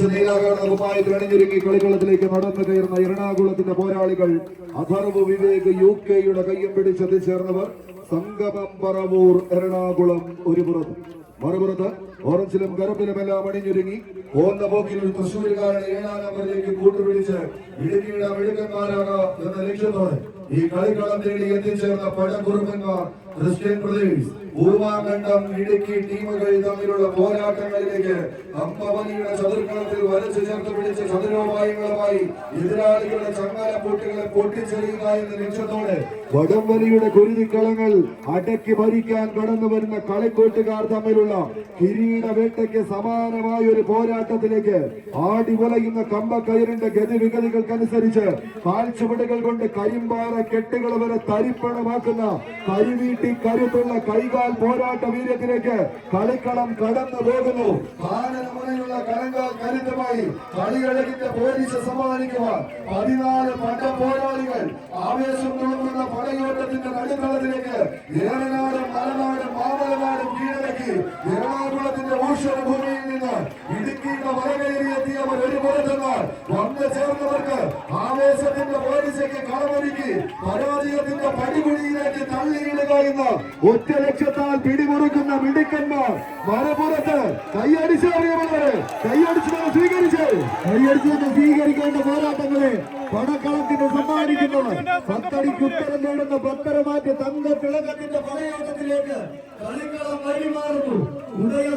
Orange നീലാകാണ കുപ്പായത്തിൽ അണിഞ്ഞൊരുങ്ങി കളിക്കളത്തിലേക്ക് നടന്നു കയറുന്ന എറണാകുളത്തിന്റെ പോരാളികൾ? അഥർവ് വിവേക് യു കെയുടെ കയ്യും പിടിച്ചെത്തിച്ചേർന്നവർ സംഗമം പറവൂർ എറണാകുളം ഒരു പുറത്ത്. മറുപുറത്ത് ഓറഞ്ചിലും കറുപ്പിലുമെല്ലാം അണിഞ്ഞൊരുങ്ങി. പോകുന്ന പോക്കിൽ ഒരു തൃശ്ശൂരുകാരനെ ഏഴാം നമ്പറിലേക്ക് കൂട്ടുപിടിച്ച് ഇടുക്കിയുടെ മിടുക്കന്മാരാകാം എന്ന ലക്ഷ്യത്തോടെ ഈ കളിക്കളം തേടി എത്തിച്ചേർന്ന പഴകുറുമ്പന്മാർ ക്രിസ്ത്യൻ പ്രദേശ് പൂർവാഖണ്ഡം ഇടുക്കി ടീമുകൾ തമ്മിലുള്ള പോരാട്ടങ്ങളിലേക്ക് അമ്പവനിയുടെ ചതുർക്കളത്തിൽ വരച്ചു ചേർത്ത് പിടിച്ച ചതുരോപായങ്ങളുമായി എതിരാളികളുടെ ചങ്ങല പൂട്ടുകളെ പൊട്ടിച്ചെറിയുക എന്ന ലക്ഷ്യത്തോടെ വടംവലിയുടെ കുരുതിക്കളങ്ങൾ അടക്കി ഭരിക്കാൻ കടന്നു വരുന്ന കളിക്കൂട്ടുകാർ തമ്മിലുള്ള കിരീട വേട്ടയ്ക്ക് സമാനമായ ഒരു പോരാട്ടത്തിലേക്ക് ആടി ഉലയുന്ന കമ്പക്കയറിന്റെ ഗതിവിഗതികൾക്കനുസരിച്ച് കാൽച്ചുവടുകൾ കൊണ്ട് കരിമ്പാറ കെട്ടുകൾ വരെ തരിപ്പണമാക്കുന്ന കരിവീട്ടി കരുത്തുള്ള കൈകാൽ പോരാട്ട വീര്യത്തിലേക്ക് കളിക്കളം കടന്നു പോകുന്നു. കാനനമുറയുള്ള കലങ്കാൽ കരുത്തമായി കളികളകിന്റെ പോലീസ് സമ്മാനിക്കുവാൻ പതിനാല് പണ്ട പോരാളികൾ ആവേശം തുളുമ്പുന്ന പടയോട്ടത്തിന്റെ നടുത്തളത്തിലേക്ക് ഏറനാടും മലനാടും മാമലനാടും കീഴടക്കി എറണാകുളത്തിന്റെ ഊഷണ ഭൂമിയിൽ നിന്ന് ഇടുക്കിയുടെ വരകയറിയെത്തിയവർ ഒരു പുറത്തെന്നാൽ വന്നു ചേർന്നവർക്ക് ആവേശത്തിന്റെ പോലീസയ്ക്ക് കളമൊരുക്കി പരാജയത്തിന്റെ പടികുഴിയിലേക്ക് തള്ളിയിടുക എന്ന ഒറ്റ ലക്ഷ്യത്താൽ പിടിമുറുക്കുന്ന മിടുക്കന്മാർ മരപുറത്ത് കൈയടിച്ച് അറിയപ്പെട്ടവര് കൈയടിച്ച് തന്നെ സ്വീകരിച്ച്. കൈയടിച്ച് സ്വീകരിക്കേണ്ട പോരാട്ടങ്ങളെ പണക്കളത്തിന് സമ്മാനിക്കുന്നവർ പത്തടിക്ക് ഉത്തരം നേടുന്ന പത്തരമാറ്റ് തങ്ക തിളക്കത്തിന്റെ പടയോട്ടത്തിലേക്ക് കളിക്കളം വഴിമാറുന്നു. ഉദയ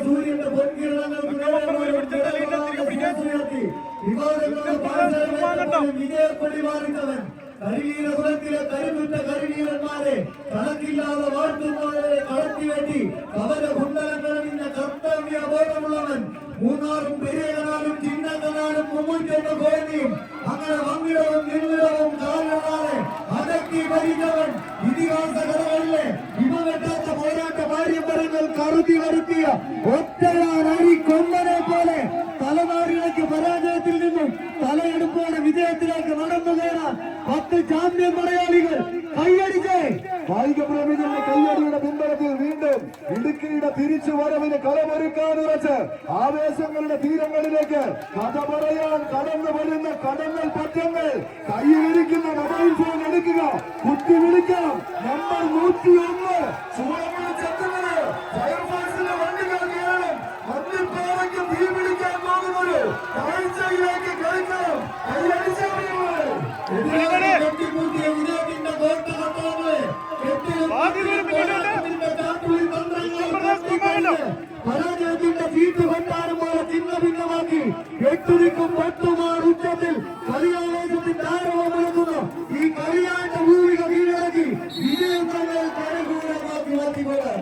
மேலும் இதே கொடிவார்த்தவன் கருநீர குலத்திலே கருவிட்ட கருநீரன்மாரே கணக்கில்லாத வாழ்த்து கடத்தி வெட்டி கவர குண்டலங்களும் இந்த கர்த்தவிய போதம் உள்ளவன் மூணாரும் பெரியகனாலும் சின்னகனாலும் மும்முட்டென்ற கோயிலையும் அங்கே வங்கிடவும் நின்றிடவும் காரணனாலே அதற்கு மறித்தவன் இதிகாச கடவுளே இவன் போராட்ட பாரியம்பரங்கள் கருதி வருத்திய ஒற்றையார் அரி கொம்பனை പരാജയത്തിൽ നിന്നും തലയെടുപ്പോടെ വിജയത്തിലേക്ക് നടന്നു കയറാൻ പത്ത് ചാമ്പ്യൻ മലയാളികൾ കൈയടിച്ച്. കായിക പ്രേമികളുടെ കൈയടിയുടെ പിൻബലത്തിൽ വീണ്ടും ഇടുക്കിയുടെ തിരിച്ചു വരവിന് കളമൊരുക്കാൻ ഉറച്ച് ആവേശങ്ങളുടെ തീരങ്ങളിലേക്ക് കഥ പറയാൻ കടന്നു വരുന്ന കടന്നൽ പറ്റങ്ങൾ. കയ്യിലിരിക്കുന്ന മൊബൈൽ ഫോൺ എടുക്കുക. കുത്തി വിളിക്കാം. നമ്പർ നൂറ്റി ഒന്ന് പരാജയത്തിന്റെ ചീട്ട് കൊണ്ടാണ് പോലെ ഭിന്ന ഭിന്നമാക്കി എട്ടുനിക്കും പത്തുമാർ ഉച്ചത്തിൽ കളിയാവേശത്തിന്റെ ആരവം ഉയർത്തുന്നു ഈ കളിയാട്ട ഭൂമിക കീഴടക്കി വിജയങ്ങളെ കരകൂടമാക്കി മാറ്റിക്കൊണ്ട്.